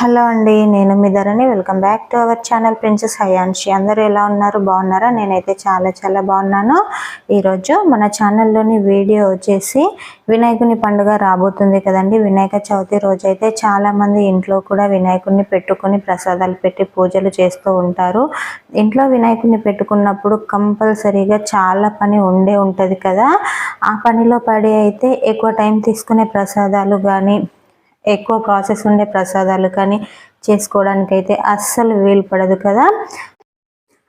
Hello అండి నేను మీ ధరని welcome back to our channel princess Hayanshi అందరూ ఎలా ఉన్నారు? బాగున్నారా? నేనైతే చాలా చాలా బాగున్నాను. ఈరోజు మన ఛానల్లోని వీడియో వచ్చేసి వినాయకుని పండుగ రాబోతుంది కదండి. వినాయక చవితి రోజు అయితే చాలామంది ఇంట్లో కూడా వినాయకుడిని పెట్టుకుని ప్రసాదాలు పెట్టి పూజలు చేస్తూ ఉంటారు. ఇంట్లో వినాయకుడిని పెట్టుకున్నప్పుడు కంపల్సరీగా చాలా పని ఉండే ఉంటుంది కదా. ఆ పనిలో పడి అయితే ఎక్కువ టైం తీసుకునే ప్రసాదాలు కానీ ఎక్కువ ప్రాసెస్ ఉండే ప్రసాదాలు కానీ చేసుకోవడానికి అయితే అస్సలు వీలు పడదు కదా.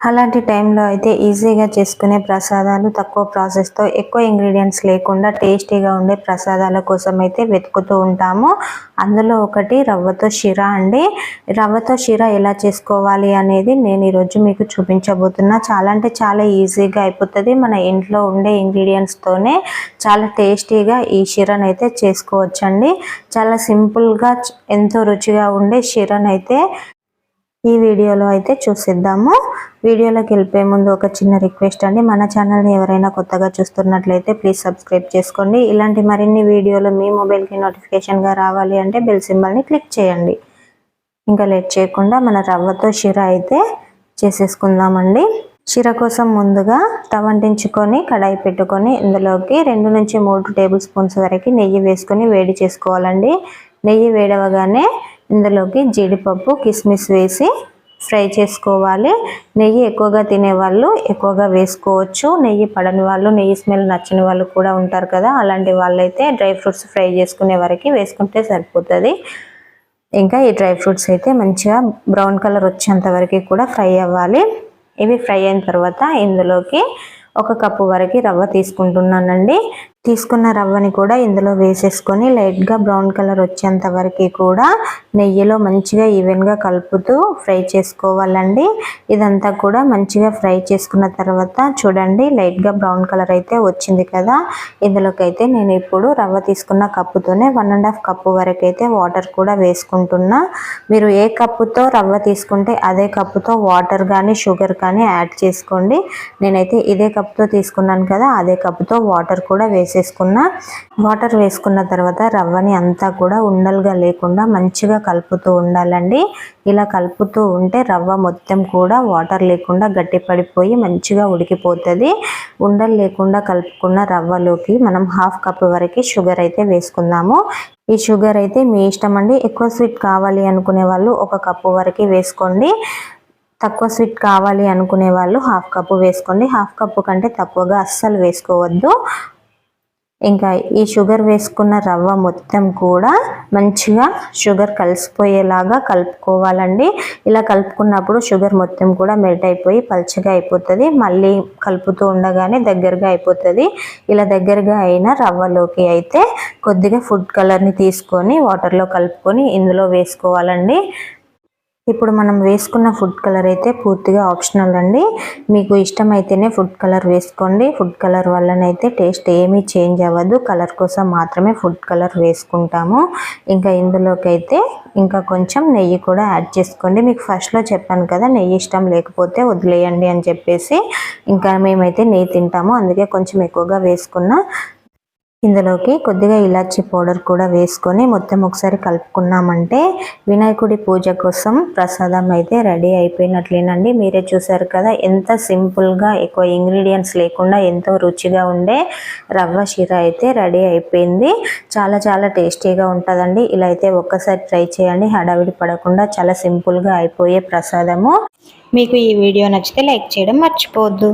అలాంటి టైంలో అయితే ఈజీగా చేసుకునే ప్రసాదాలు తక్కువ ప్రాసెస్తో ఎక్కువ ఇంగ్రీడియంట్స్ లేకుండా టేస్టీగా ఉండే ప్రసాదాల కోసం అయితే వెతుకుతూ ఉంటాము. అందులో ఒకటి రవ్వతో షిరా అండి. రవ్వతో షిరా ఎలా చేసుకోవాలి అనేది నేను ఈరోజు మీకు చూపించబోతున్నా. చాలా అంటే చాలా ఈజీగా అయిపోతుంది. మన ఇంట్లో ఉండే ఇంగ్రీడియంట్స్తోనే చాలా టేస్టీగా ఈ షిరాన్ అయితే చేసుకోవచ్చండి. చాలా సింపుల్గా ఎంతో రుచిగా ఉండే షిరాన్ అయితే ఈ వీడియోలో అయితే చూసిద్దాము. వీడియోలోకి వెళ్ళిపోయే ముందు ఒక చిన్న రిక్వెస్ట్ అండి. మన ఛానల్ని ఎవరైనా కొత్తగా చూస్తున్నట్లయితే ప్లీజ్ సబ్స్క్రైబ్ చేసుకోండి. ఇలాంటి మరిన్ని వీడియోలు మీ మొబైల్కి నోటిఫికేషన్గా రావాలి అంటే బెల్ సింబల్ని క్లిక్ చేయండి. ఇంకా లేట్ చేయకుండా మన రవ్వతో షిర అయితే చేసేసుకుందామండి. షిర కోసం ముందుగా తవంటించుకొని కడాయి పెట్టుకొని ఇందులోకి రెండు నుంచి మూడు టేబుల్ స్పూన్స్ వరకు నెయ్యి వేసుకొని వేడి చేసుకోవాలండి. నెయ్యి వేడవగానే ఇందులోకి జీడిపప్పు కిస్మిస్ వేసి ఫ్రై చేసుకోవాలి. నెయ్యి ఎక్కువగా తినే వాళ్ళు ఎక్కువగా వేసుకోవచ్చు. నెయ్యి పడని వాళ్ళు నెయ్యి స్మెల్ నచ్చని వాళ్ళు కూడా ఉంటారు కదా. అలాంటి వాళ్ళైతే డ్రై ఫ్రూట్స్ ఫ్రై చేసుకునే వరకు వేసుకుంటే సరిపోతుంది. ఇంకా ఈ డ్రై ఫ్రూట్స్ అయితే మంచిగా బ్రౌన్ కలర్ వచ్చేంత వరకు కూడా ఫ్రై అవ్వాలి. ఇవి ఫ్రై అయిన తర్వాత ఇందులోకి ఒక కప్పు వరకు రవ్వ తీసుకుంటున్నానండి. తీసుకున్న రవ్వని కూడా ఇందులో వేసేసుకొని లైట్గా బ్రౌన్ కలర్ వచ్చేంత వరకు కూడా నెయ్యిలో మంచిగా ఈవెన్గా కలుపుతూ ఫ్రై చేసుకోవాలండి. ఇదంతా కూడా మంచిగా ఫ్రై చేసుకున్న తర్వాత చూడండి లైట్గా బ్రౌన్ కలర్ అయితే వచ్చింది కదా. ఇందులోకి అయితే నేను ఇప్పుడు రవ్వ తీసుకున్న కప్పుతోనే వన్ అండ్ హాఫ్ కప్పు వరకు అయితే వాటర్ కూడా వేసుకుంటున్నా. మీరు ఏ కప్పుతో రవ్వ తీసుకుంటే అదే కప్పుతో వాటర్ కానీ షుగర్ కానీ యాడ్ చేసుకోండి. నేనైతే ఇదే కప్తో తీసుకున్నాను కదా అదే కప్పుతో వాటర్ కూడా వేసుకుంటాను వేసేసుకున్న వాటర్ వేసుకున్న తర్వాత రవ్వని అంతా కూడా ఉండలుగా లేకుండా మంచిగా కలుపుతూ ఉండాలండి. ఇలా కలుపుతూ ఉంటే రవ్వ మొత్తం కూడా వాటర్ లేకుండా గట్టిపడిపోయి మంచిగా ఉడికిపోతుంది. ఉండలు లేకుండా కలుపుకున్న రవ్వలోకి మనం హాఫ్ కప్ వరకు షుగర్ అయితే వేసుకుందాము. ఈ షుగర్ అయితే మీ ఇష్టం అండి. ఎక్కువ స్వీట్ కావాలి అనుకునే వాళ్ళు ఒక కప్పు వరకు వేసుకోండి. తక్కువ స్వీట్ కావాలి అనుకునే వాళ్ళు హాఫ్ కప్పు వేసుకోండి. హాఫ్ కప్పు కంటే తక్కువగా అస్సలు వేసుకోవద్దు. ఇంకా ఈ షుగర్ వేసుకున్న రవ్వ మొత్తం కూడా మంచిగా షుగర్ కలిసిపోయేలాగా కలుపుకోవాలండి. ఇలా కలుపుకున్నప్పుడు షుగర్ మొత్తం కూడా మెల్ట్ అయిపోయి పల్చగా అయిపోతుంది. మళ్ళీ కలుపుతూ ఉండగానే దగ్గరగా అయిపోతుంది. ఇలా దగ్గరగా అయిన రవ్వలోకి అయితే కొద్దిగా ఫుడ్ కలర్ని తీసుకొని వాటర్లో కలుపుకొని ఇందులో వేసుకోవాలండి. ఇప్పుడు మనం వేసుకున్న ఫుడ్ కలర్ అయితే పూర్తిగా ఆప్షనల్ అండి. మీకు ఇష్టమైతేనే ఫుడ్ కలర్ వేసుకోండి. ఫుడ్ కలర్ వల్లనైతే టేస్ట్ ఏమీ చేంజ్ అవ్వదు. కలర్ కోసం మాత్రమే ఫుడ్ కలర్ వేసుకుంటాము. ఇంకా ఇందులోకైతే ఇంకా కొంచెం నెయ్యి కూడా యాడ్ చేసుకోండి. మీకు ఫస్ట్లో చెప్పాను కదా నెయ్యి ఇష్టం లేకపోతే వదిలేయండి అని చెప్పేసి. ఇంకా మేమైతే నెయ్యి తింటాము. అందుకే కొంచెం ఎక్కువగా వేసుకున్న ఇందులోకి కొద్దిగా ఇలాచీ పౌడర్ కూడా వేసుకొని మొత్తం ఒకసారి కలుపుకున్నామంటే వినాయకుడి పూజ కోసం ప్రసాదం అయితే రెడీ అయిపోయినట్లేనండి. మీరే చూసారు కదా ఎంత సింపుల్గా ఎక్కువ ఇంగ్రీడియంట్స్ లేకుండా ఎంతో రుచిగా ఉండే రవ్వ షీర అయితే రెడీ అయిపోయింది. చాలా చాలా టేస్టీగా ఉంటుందండి. ఇలా అయితే ఒక్కసారి ట్రై చేయండి. హడావిడి పడకుండా చాలా సింపుల్గా అయిపోయే ప్రసాదము. మీకు ఈ వీడియో నచ్చితే లైక్ చేయడం మర్చిపోవద్దు.